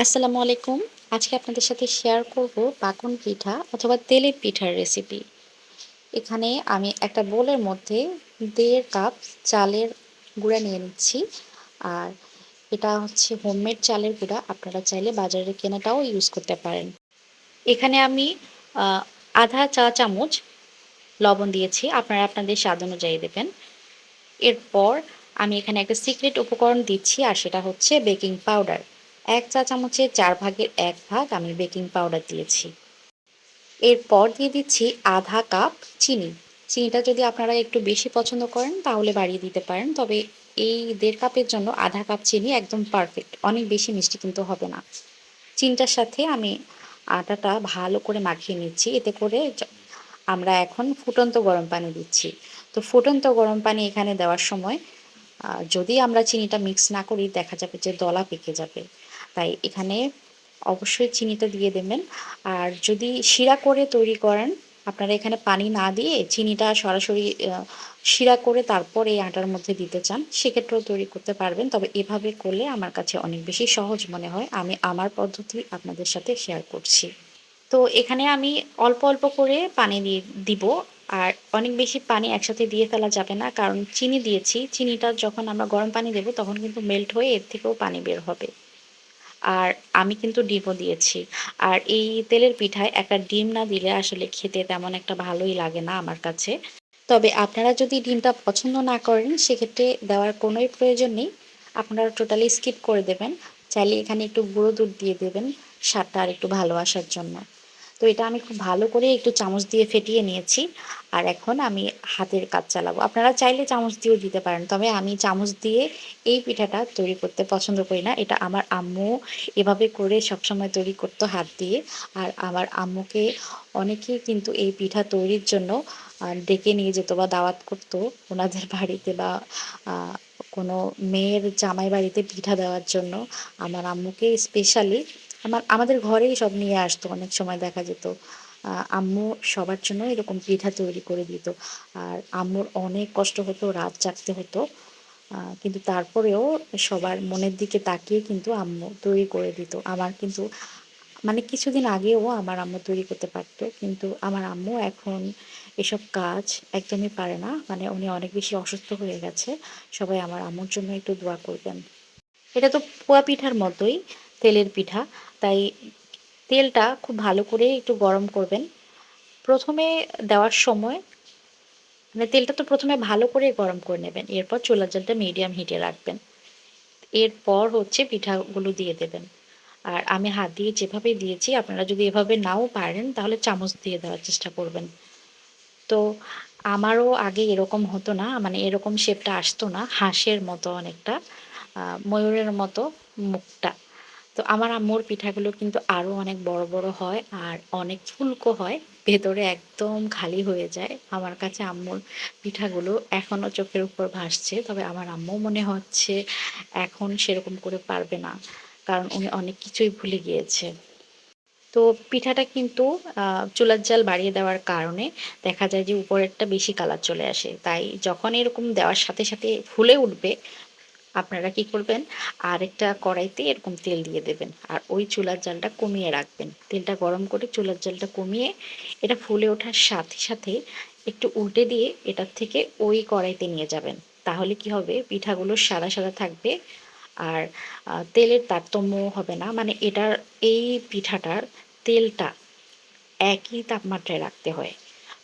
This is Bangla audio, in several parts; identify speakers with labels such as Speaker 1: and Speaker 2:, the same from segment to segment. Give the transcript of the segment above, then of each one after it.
Speaker 1: আসসালামু আলাইকুম। আজকে আপনাদের সাথে শেয়ার করব পাকন পিঠা অথবা তেলের পিঠার রেসিপি এখানে আমি একটা বোলের মধ্যে দেড় কাপ চালের গুঁড়া নিয়ে নিচ্ছি। আর এটা হচ্ছে হোমমেড চালের গুঁড়া। আপনারা চাইলে বাজারে কেনাটাও ইউজ করতে পারেন। এখানে আমি আধা চা চামচ লবণ দিয়েছি। আপনারা আপনাদের স্বাদ অনুযায়ী দেবেন। এরপর আমি এখানে একটা সিক্রেট উপকরণ দিচ্ছি, আর সেটা হচ্ছে বেকিং পাউডার এক চা চামচের চার ভাগের এক ভাগ আমি বেকিং পাউডার দিয়েছি। এরপর দিয়ে দিচ্ছি আধা কাপ চিনি। চিনিটা যদি আপনারা একটু বেশি পছন্দ করেন তাহলে বাড়িয়ে দিতে পারেন, তবে এই দেড় কাপের জন্য আধা কাপ চিনি একদম পারফেক্ট অনেক বেশি মিষ্টি কিন্তু হবে না। চিনিটার সাথে আমি আটাটা ভালো করে মাখিয়ে নিচ্ছি, এতে করে আমরা এখন ফুটন্ত গরম পানি দিচ্ছি। তো ফুটন্ত গরম পানি এখানে দেওয়ার সময় যদি আমরা চিনিটা মিক্স না করি দেখা যাবে যে দলা পেকে যাবে। তাই এখানে অবশ্যই চিনিটা দিয়ে দেবেন। আর যদি শিরা করে তৈরি করেন, আপনারা এখানে পানি না দিয়ে চিনিটা সরাসরি শিরা করে তারপর এই আটার মধ্যে দিতে চান, সেক্ষেত্রেও তৈরি করতে পারবেন। তবে এভাবে করলে আমার কাছে অনেক বেশি সহজ মনে হয়। আমি আমার পদ্ধতি আপনাদের সাথে শেয়ার করছি। তো এখানে আমি অল্প অল্প করে পানি দিয়ে দিব। আর অনেক বেশি পানি একসাথে দিয়ে ফেলা যাবে না, কারণ চিনি দিয়েছি। চিনিটা যখন আমরা গরম পানি দেব, তখন কিন্তু মেল্ট হয়ে এর থেকেও পানি বের হবে। আর আমি কিন্তু ডিমও দিয়েছি। আর এই তেলের পিঠায় একটা ডিম না দিলে আসলে খেতে তেমন একটা ভালোই লাগে না আমার কাছে। তবে আপনারা যদি ডিমটা পছন্দ না করেন, সেক্ষেত্রে দেওয়ার কোনোই প্রয়োজন নেই। আপনারা টোটালি স্কিপ করে দেবেন। চাইলে এখানে একটু গুঁড়ো দুধ দিয়ে দেবেন, স্বাদটা আর একটু ভালো আসার জন্য। তো এটা আমি খুব ভালো করে একটু চামচ দিয়ে ফেটিয়ে নিয়েছি। আর এখন আমি হাতের কাজ চালাবো। আপনারা চাইলে চামচ দিয়েও দিতে পারেন, তবে আমি চামচ দিয়ে এই পিঠাটা তৈরি করতে পছন্দ করি না। এটা আমার আম্মু এভাবে করে সবসময় তৈরি করতো হাত দিয়ে। আর আমার আম্মুকে অনেকেই কিন্তু এই পিঠা তৈরির জন্য ডেকে নিয়ে যেত বা দাওয়াত করতো ওনাদের বাড়িতে বা কোনো মেয়ের জামাই বাড়িতে পিঠা দেওয়ার জন্য। আমার আম্মুকে স্পেশালি আমার, আমাদের ঘরেই সব নিয়ে আসতো, অনেক সময় দেখা যেত। আম্মু সবার জন্য এরকম পিঠা তৈরি করে দিত। আর আম্মুর অনেক কষ্ট হতো, রাত জাগতে হতো। কিন্তু তারপরেও সবার মনের দিকে তাকিয়ে কিন্তু আম্মু তৈরি করে দিত। আমার কিন্তু মানে কিছুদিন আগেও আমার আম্মু তৈরি করতে পারতো, কিন্তু আমার আম্মু এখন এসব কাজ একদমই পারে না। মানে উনি অনেক বেশি অসুস্থ হয়ে গেছে। সবাই আমার আম্মুর জন্য একটু দোয়া করবেন। এটা তো পোয়া পিঠার মতোই, তেলের পিঠা। তাই তেলটা খুব ভালো করে একটু গরম করবেন। প্রথমে দেওয়ার সময় মানে তেলটা তো প্রথমে ভালো করে গরম করে নেবেন, এরপর চুলার জলটা মিডিয়াম হিটে রাখবেন। এরপর হচ্ছে পিঠাগুলো দিয়ে দেবেন। আর আমি হাত দিয়ে যেভাবে দিয়েছি, আপনারা যদি এভাবে নাও পারেন, তাহলে চামচ দিয়ে দেওয়ার চেষ্টা করবেন। তো আমারও আগে এরকম হতো না মানে এরকম শেপটা আসতো না, হাঁসের মতো অনেকটা ময়ূরের মতো মুখটা। তো আমার আম্মুর পিঠাগুলো কিন্তু আরও অনেক বড় বড় হয় আর অনেক ফুলকো হয়। ভেতরে একদম খালি হয়ে যায়। আমার কাছে আম্মুর পিঠাগুলো এখনও চোখের উপর ভাসছে। তবে আমার আম্মু মনে হচ্ছে এখন সেরকম করে পারবে না, কারণ উনি অনেক কিছুই ভুলে গিয়েছে। তো পিঠাটা কিন্তু চুলার জাল বাড়িয়ে দেওয়ার কারণে দেখা যায় যে উপরেরটা বেশি কালার চলে আসে। তাই যখন এরকম দেওয়ার সাথে সাথে ফুলে উঠবে, আপনারা কি করবেন? আরেকটা কড়াইতে এরকম তেল দিয়ে দেবেন। আর ওই চুলার জালটা কমিয়ে রাখবেন। তেলটা গরম করে চুলার জালটা কমিয়ে এটা ফুলে ওঠার সাথে সাথে একটু উল্টে দিয়ে এটার থেকে ওই কড়াইতে নিয়ে যাবেন। তাহলে কি হবে? পিঠাগুলো সাদা সাদা থাকবে। আর তেলের তারতম্য হবে না। মানে এটার, এই পিঠাটার তেলটা একই তাপমাত্রায় রাখতে হয়।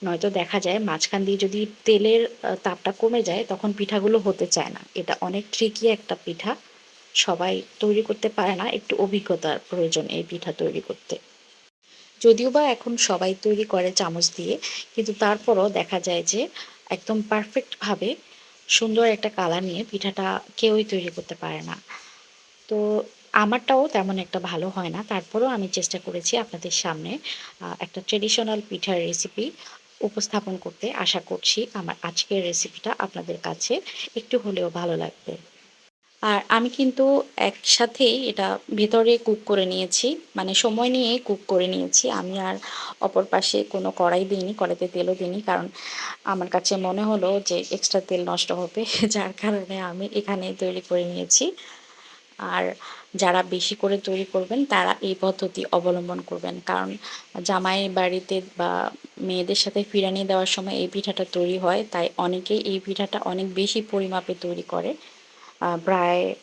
Speaker 1: নয়তো দেখা যায় মাঝখান দিয়ে যদি তেলের তাপটা কমে যায়, তখন পিঠাগুলো হতে চায় না। এটা অনেক ট্রিকি একটা পিঠা। সবাই তৈরি করতে পারে না, একটু অভিজ্ঞতার প্রয়োজন এই পিঠা তৈরি করতে। যদিও বা এখন সবাই তৈরি করে চামচ দিয়ে, কিন্তু তারপরও দেখা যায় যে একদম পারফেক্টভাবে সুন্দর একটা কালার নিয়ে পিঠাটা কেউই তৈরি করতে পারে না। তো আমারটাও তেমন একটা ভালো হয় না। তারপরেও আমি চেষ্টা করেছি আপনাদের সামনে একটা ট্রেডিশনাল পিঠার রেসিপি উপস্থাপন করতে। আশা করছি আমার আজকের রেসিপিটা আপনাদের কাছে একটু হলেও ভালো লাগবে। আর আমি কিন্তু একসাথেই এটা ভেতরে কুক করে নিয়েছি মানে সময় নিয়ে কুক করে নিয়েছি। আমি আর অপর পাশে কোনো কড়াই দিইনি, কড়াইতে তেলও দিইনি, কারণ আমার কাছে মনে হলো যে এক্সট্রা তেল নষ্ট হবে, যার কারণে আমি এখানে তৈরি করে নিয়েছি। আর যারা বেশি করে তৈরি করবেন, তারা এই পদ্ধতি অবলম্বন করবেন। কারণ জামাই বাড়িতে বা মেয়েদের সাথে ফিরানি দেওয়ার সময় এই পিঠাটা তৈরি হয়, তাই অনেকেই এই পিঠাটা অনেক বেশি পরিমাপে তৈরি করে। প্রায়,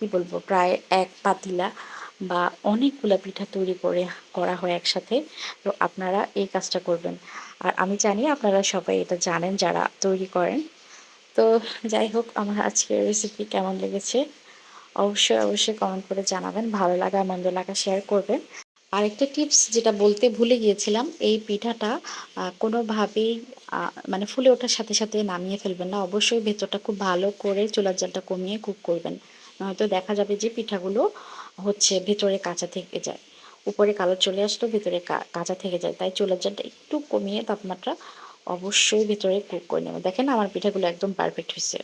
Speaker 1: কি বলব, প্রায় এক পাতিলা বা অনেকগুলা পিঠা তৈরি করে করা হয় একসাথে। তো আপনারা এই কাজটা করবেন। আর আমি জানি আপনারা সবাই এটা জানেন যারা তৈরি করেন। তো যাই হোক, আমার আজকের রেসিপি কেমন লেগেছে? অবশ্যই অবশ্যই কমেন্ট করে জানাবেন। ভালো লাগা, মন্দ লাগা শেয়ার করবেন। আরেকটা টিপস যেটা বলতে ভুলে গিয়েছিলাম, এই পিঠাটা কোনোভাবেই মানে ফুলে ওঠার সাথে সাথে নামিয়ে ফেলবেন না। অবশ্যই ভেতরটা খুব ভালো করে চুলার জালটা কমিয়ে কুক করবেন। নয়তো দেখা যাবে যে পিঠাগুলো হচ্ছে ভেতরে কাঁচা থেকে যায়। উপরে কালো চলে আসলো, ভেতরে কাঁচা থেকে যায়। তাই চুলার জালটা একটু কমিয়ে তাপমাত্রা অবশ্যই ভেতরে কুক করে নেবেন। দেখেন আমার পিঠাগুলো একদম পারফেক্ট হয়েছে।